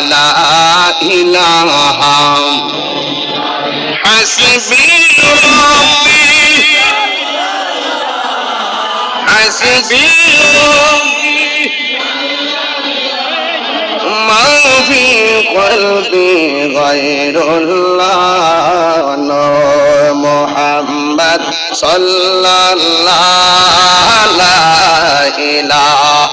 لا إله حسبي ربي حسبي ربي ما في قلبي غير الله نور محمد صلى الله لا إله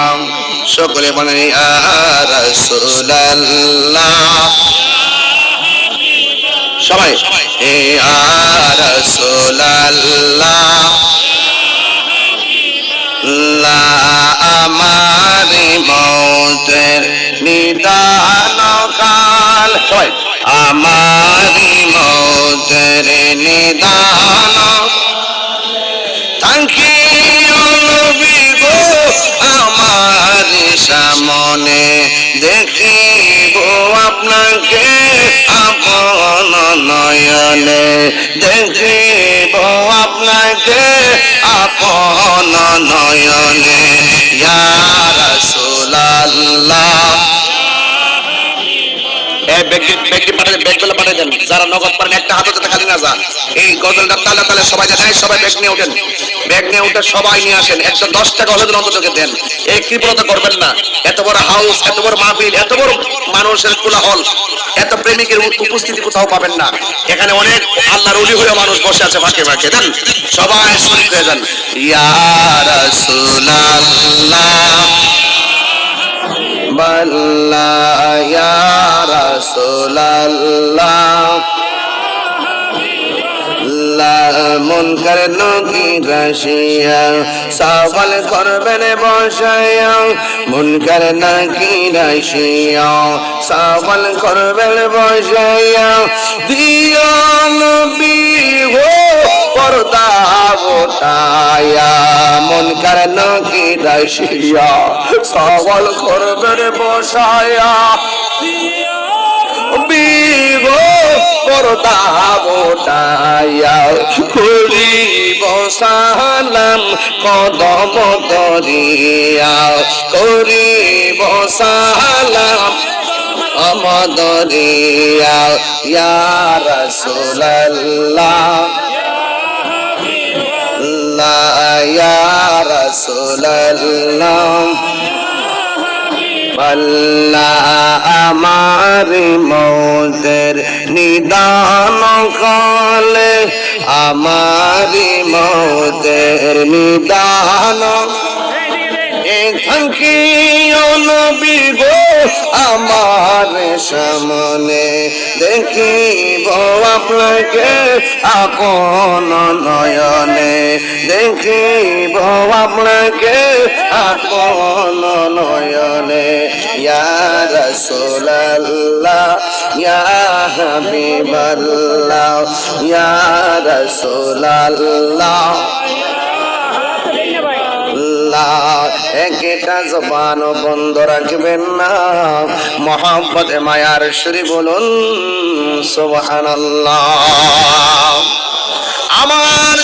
সকলে বলেন সবাই ইয়া রাসূলুল্লাহ। লা আমারি মৌতের নিদান কাল। সবাই আমারি মৌতের নিদান দেখিব আপনাকে আপন নয়নে। দেখিব আপনাকে আপন নয়নে। যারা নগদ একটা হাতে না এই তালে সবাই সবাই নিয়ে ব্যাগ নিয়ে উঠে সবাই নিয়ে আসেন। দশ টাকা করবেন না। এত বড় হাউস, এত বড় এত বড় মানুষের এত প্রেমিকের উপস্থিতি কোথাও পাবেন না। এখানে অনেক আল্লাহর উলি হয়ে মানুষ বসে আছে ফাঁকে ফাঁকে। দেন, সবাই শরীর হয়ে যান বল্লা, ইয়া রাসূলুল্লাহ। মুনকার নকি রাশিয়া, সওয়াল করবেন বসায়া। মুনকার নাকি রাশিয়া, সওয়াল করবেন বসায়া। দিও নবী হো পর্দা ওঠায়া মুনকার নাকি রাশিয়া সওয়াল করবেন বসায়া। বিগো পর্দা বোটায়া করিব সালাম, কদম তরিয়া করিব সালাম আমদরিয়া ইয়া রাসূলুল্লাহ। লা ইয়া রাসূলুল্লাহ পাল্লা আমার মৌদের নিদান কালে আমার মৌদের নিদান। থাকি নবী গো, আমার সামনে দেখিব আপনাকে আপন নয়নে। দেখিব আপনাকে আপন নয়নে। ইয়া রাসূলুল্লাহ, ইয়া হাবিবাল্লাহ, ইয়া রাসূলুল্লাহ। একটা জবান বন্ধ রাখবেন না। মোহাম্মদ মায়ার শ্রী বলুন সোহান আমার